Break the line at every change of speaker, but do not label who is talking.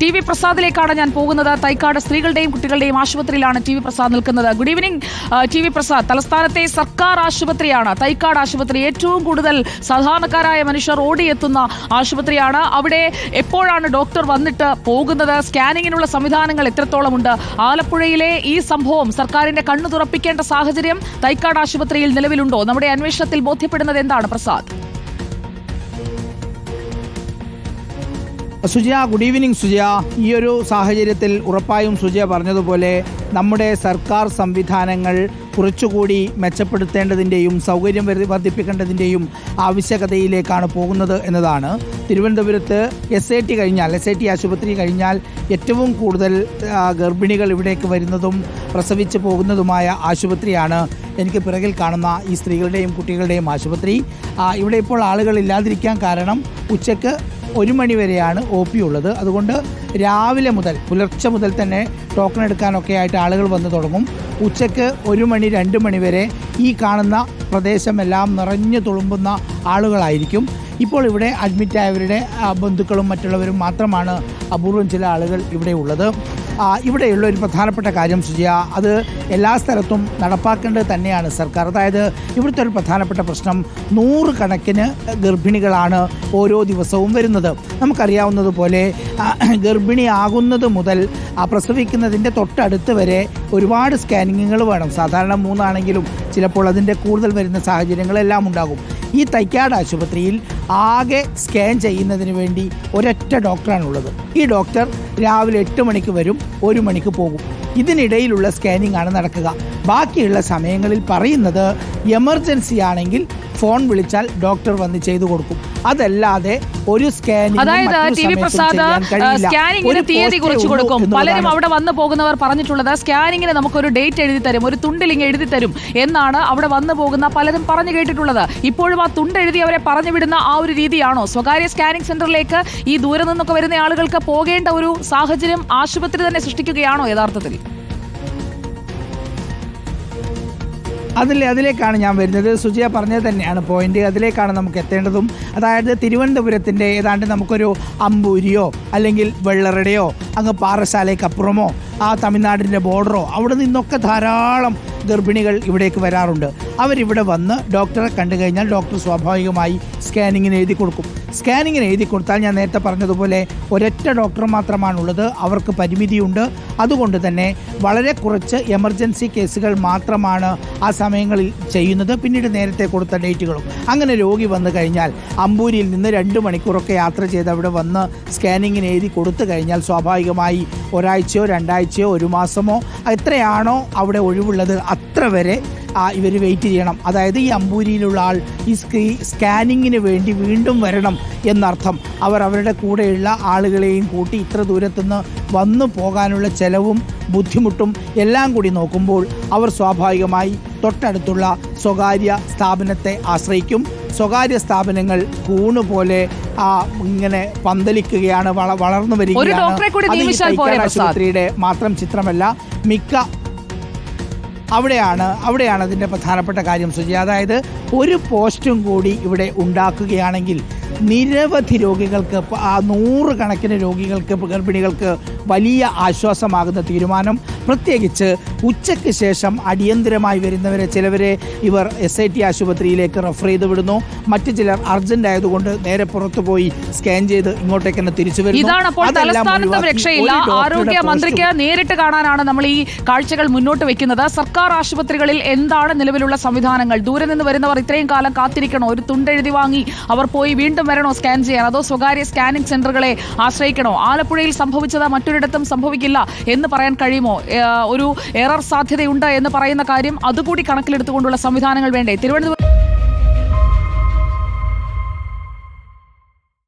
T V പ്രസാദിലേക്കാണ് ഞാൻ പോകുന്നത്. തൈക്കാട് സ്ത്രീകളുടെയും കുട്ടികളുടെയും ആശുപത്രിയിലാണ് ടി വി പ്രസാദ് നിൽക്കുന്നത്. ഗുഡ് ഈവനിംഗ് ആ, ടി വി പ്രസാദ്. തലസ്ഥാനത്തെ സർക്കാർ ആശുപത്രിയാണ്. തൈക്കാട് ആശുപത്രി ഏറ്റവും കൂടുതൽ സാധാരണക്കാരായ മനുഷ്യർ ഓടിയെത്തുന്ന ആശുപത്രിയാണ്. അവിടെ എപ്പോഴാണ് ഡോക്ടർ വന്നിട്ട് പോകുന്നത്? സ്കാനിങ്ങിനുള്ള സംവിധാനങ്ങൾ എത്രത്തോളമുണ്ട് ആലപ്പുഴയിലെ ഈ സംഭവം സർക്കാരിന്റെ കണ്ണു തുറപ്പിക്കേണ്ട സാഹചര്യം തൈക്കാട് ആശുപത്രിയിൽ നിലവിലുണ്ടോ? നമ്മുടെ അന്വേഷണത്തിൽ ബോധ്യപ്പെടുന്നത് എന്താണ് Prasad?
Sujaya good evening Sujaya. ഈ ഒരു സാഹചര്യത്തിൽ ഉറപ്പായും സുജയ പറഞ്ഞതുപോലെ നമ്മുടെ സർക്കാർ സംവിധാനങ്ങൾ കുറച്ചുകൂടി മെച്ചപ്പെടുത്തേണ്ടതിന്റെയും സൗകര്യം വർദ്ധി- വർദ്ധിപ്പിക്കേണ്ടതിന്റെയും ആവശ്യകതയിലേക്കാണ് പോകുന്നത് എന്നതാണ്. തിരുവനന്തപുരത്ത് എസ് ഐ ടി കഴിഞ്ഞാൽ എസ് ഐ ടി ആശുപത്രി കഴിഞ്ഞാൽ ഏറ്റവും കൂടുതൽ ഗർഭിണികൾ ഇവിടേക്ക് വരുന്നതും പ്രസവിച്ച് പോകുന്നതുമായ ആശുപത്രിയാണ് എനിക്ക് പിറകിൽ കാണുന്ന ഈ സ്ത്രീകളുടെയും കുട്ടികളുടെയും ആശുപത്രി. ഇവിടെ ഇപ്പോൾ ആളുകൾ ഇല്ലാതിരിക്കാൻ കാരണം ഉച്ചയ്ക്ക് ഒരു മണിവരെയാണ് ഒ പി ഉള്ളത്. അതുകൊണ്ട് രാവിലെ മുതൽ പുലർച്ചെ മുതൽ തന്നെ ടോക്കൺ എടുക്കാനൊക്കെ ആയിട്ട് ആളുകൾ വന്ന് തുടങ്ങും. ഉച്ചയ്ക്ക് ഒരു മണി രണ്ട് മണി വരെ ഈ കാണുന്ന പ്രദേശമെല്ലാം നിറഞ്ഞു തുളുമ്പുന്ന ആളുകളായിരിക്കും. ഇപ്പോൾ ഇവിടെ അഡ്മിറ്റായവരുടെ ബന്ധുക്കളും മറ്റുള്ളവരും മാത്രമാണ് അപൂർവം ചില ആളുകൾ ഇവിടെ ഉള്ളത്. ഇവിടെയുള്ള ഒരു പ്രധാനപ്പെട്ട കാര്യം സുജിയ അത് എല്ലാ സ്ഥലത്തും നടപ്പാക്കേണ്ടത് തന്നെയാണ് സർക്കാർ. അതായത് ഇവിടുത്തെ ഒരു പ്രധാനപ്പെട്ട പ്രശ്നം നൂറുകണക്കിന് ഗർഭിണികളാണ് ഓരോ ദിവസവും വരുന്നത്. നമുക്കറിയാവുന്നതുപോലെ ഗർഭിണിയാകുന്നത് മുതൽ പ്രസവിക്കുന്നതിന്റെ തൊട്ടടുത്ത് വരെ ഒരുപാട് സ്കാനിങ്ങുകൾ വേണം. സാധാരണ മൂന്നാണെങ്കിലും ചിലപ്പോൾ അതിന്റെ കൂടുതൽ വരുന്ന സാഹചര്യങ്ങളെല്ലാം ഉണ്ടാകും. ഈ തൈക്കാട് ആശുപത്രിയിൽ ആകെ സ്കാൻ ചെയ്യുന്നതിന് വേണ്ടി ഒരൊറ്റ ഡോക്ടറാണുള്ളത്. ഈ ഡോക്ടർ രാവിലെ എട്ട് മണിക്ക് വരും ഒരു മണിക്ക് പോകും. ഇതിനിടയിലുള്ള സ്കാനിംഗ് ആണ് നടക്കുക. ബാക്കിയുള്ള സമയങ്ങളിൽ പറയുന്നത് എമർജൻസി ആണെങ്കിൽ ഫോൺ വിളിച്ചാൽ ഡോക്ടർ വന്ന് ചെയ്തു കൊടുക്കും. അതല്ലാതെ ഒരു സ്കാനിംഗ്
അതായത് ടി വി പ്രസാദ് സ്കാനിങ്ങിന് തീയതി കുറിച്ച് കൊടുക്കും. പലരും അവിടെ വന്നു പോകുന്നവർ പറഞ്ഞിട്ടുള്ളത് സ്കാനിങ്ങിന് നമുക്കൊരു ഡേറ്റ് എഴുതി തരും ഒരു തുണ്ടിലിങ് എഴുതി തരും എന്നാണ് അവിടെ വന്നു പോകുന്ന പലരും പറഞ്ഞു കേട്ടിട്ടുള്ളത്. ഇപ്പോഴും ആ തുണ്ട് എഴുതി അവരെ പറഞ്ഞു വിടുന്ന ആ ഒരു രീതിയാണോ? സ്വകാര്യ സ്കാനിംഗ് സെന്ററിലേക്ക് ഈ ദൂരെ നിന്നൊക്കെ വരുന്ന ആളുകൾക്ക് പോകേണ്ട ഒരു സാഹചര്യം ആശുപത്രി തന്നെ സൃഷ്ടിക്കുകയാണോ യഥാർത്ഥത്തിൽ?
അതിൽ അതിലേക്കാണ് ഞാൻ വരുന്നത്. സുജിയ പറഞ്ഞത് തന്നെയാണ് പോയിന്റ് അതിലേക്കാണ് നമുക്ക് എത്തേണ്ടതും. അതായത് തിരുവനന്തപുരത്തിന്റെ ഏതാണ്ട് നമുക്കൊരു അമ്പൂരിയോ അല്ലെങ്കിൽ വെള്ളറടയോ അങ്ങ് പാറശാലയ്ക്കപ്പുറമോ ആ തമിഴ്നാടിന്റെ ബോർഡറോ അവിടെ നിന്നൊക്കെ ധാരാളം ഗർഭിണികൾ ഇവിടേക്ക് വരാറുണ്ട്. അവരിവിടെ വന്ന് ഡോക്ടറെ കണ്ടു കഴിഞ്ഞാൽ ഡോക്ടർ സ്വാഭാവികമായി സ്കാനിങ്ങിന് എഴുതി കൊടുക്കും. സ്കാനിങ്ങിന് എഴുതി കൊടുത്താൽ ഞാൻ നേരത്തെ പറഞ്ഞതുപോലെ ഒരൊറ്റ ഡോക്ടർ മാത്രമാണുള്ളത് അവർക്ക് പരിമിതിയുണ്ട്. അതുകൊണ്ട് തന്നെ വളരെ കുറച്ച് എമർജൻസി കേസുകൾ മാത്രമാണ് ആ സമയങ്ങളിൽ ചെയ്യുന്നത്. പിന്നീട് നേരത്തെ കൊടുത്ത ഡേറ്റുകളും. അങ്ങനെ രോഗി വന്നു കഴിഞ്ഞാൽ അമ്പൂരിയിൽ നിന്ന് രണ്ട് മണിക്കൂറൊക്കെ യാത്ര ചെയ്ത് അവിടെ വന്ന് സ്കാനിങ്ങിന് എഴുതി കൊടുത്തു കഴിഞ്ഞാൽ സ്വാഭാവികമായി ഒരാഴ്ചയോ രണ്ടാഴ്ചയോ ഒരു മാസമോ എത്രയാണോ അവിടെ ഒഴിവുള്ളത് അത്ര വരെ ഇവർ വെയിറ്റ് ചെയ്യണം. അതായത് ഈ അമ്പൂരിയിലുള്ള ആൾ ഈ സ്ക്രീ സ്കാനിങ്ങിന് വേണ്ടി വീണ്ടും വരണം എന്നർത്ഥം. അവർ അവരുടെ കൂടെയുള്ള ആളുകളെയും കൂട്ടി ഇത്ര ദൂരത്തുനിന്ന് വന്നു പോകാനുള്ള ചെലവും ബുദ്ധിമുട്ടും എല്ലാം കൂടി നോക്കുമ്പോൾ അവർ സ്വാഭാവികമായി തൊട്ടടുത്തുള്ള സ്വകാര്യ സ്ഥാപനത്തെ ആശ്രയിക്കും സ്വകാര്യ സ്ഥാപനങ്ങൾ കൂണ് പോലെ ആ, ഇങ്ങനെ പന്തലിക്കുകയാണ് വള- വളർന്നു
വരികയാണ്?
ആശുപത്രിയുടെ മാത്രം ചിത്രമല്ല മിക്ക അവിടെയാണ് അവിടെയാണ് അതിന്റെ പ്രധാനപ്പെട്ട കാര്യം സുജി. അതായത് ഒരു പോസ്റ്റും കൂടി ഇവിടെ ഉണ്ടാക്കുകയാണെങ്കിൽ നിരവധി രോഗികൾക്ക് ആ നൂറുകണക്കിന് രോഗികൾക്ക് ഗർഭിണികൾക്ക് വലിയ ആശ്വാസമാകുന്ന തീരുമാനം. പ്രത്യേകിച്ച് ഉച്ചയ്ക്ക് ശേഷം അടിയന്തരമായി വരുന്നവരെ ചിലവരെ ഇവർ എസ് ഐ ടി ആശുപത്രിയിലേക്ക് റെഫർ ചെയ്ത് വിടുന്നു. മറ്റു ചിലർ അർജന്റ് ആയതുകൊണ്ട് നേരെ പുറത്തു പോയി സ്കാൻ ചെയ്ത് ഇങ്ങോട്ടേക്ക് തന്നെ തിരിച്ചു വരുന്നു.
ആരോഗ്യ മന്ത്രിക്ക് നേരിട്ട് കാണാനാണ് നമ്മൾ ഈ കാഴ്ചകൾ മുന്നോട്ട് വെക്കുന്നത്. സർക്കാർ ആശുപത്രികളിൽ എന്താണ് നിലവിലുള്ള സംവിധാനങ്ങൾ? ദൂരെ നിന്ന് വരുന്നവർ ഇത്രയും കാലം കാത്തിരിക്കണോ? ഒരു തുണ്ടെഴുതി വാങ്ങി അവർ പോയി വീണ്ടും വരണോ സ്കാൻ ചെയ്യാൻ? അതോ സ്വകാര്യ സ്കാനിംഗ് സെന്ററുകളെ ആശ്രയിക്കണോ? ആലപ്പുഴയിൽ സംഭവിച്ചത് മറ്റൊരിടത്തും സംഭവിക്കില്ല എന്ന് പറയാൻ കഴിയുമോ? ഒരു എറർ സാധ്യതയുണ്ട് എന്ന് പറയുന്ന കാര്യം അതുകൂടി കണക്കിലെടുത്തുകൊണ്ടുള്ള സംവിധാനങ്ങൾ വേണ്ടേ? തിരുവനന്തപുരം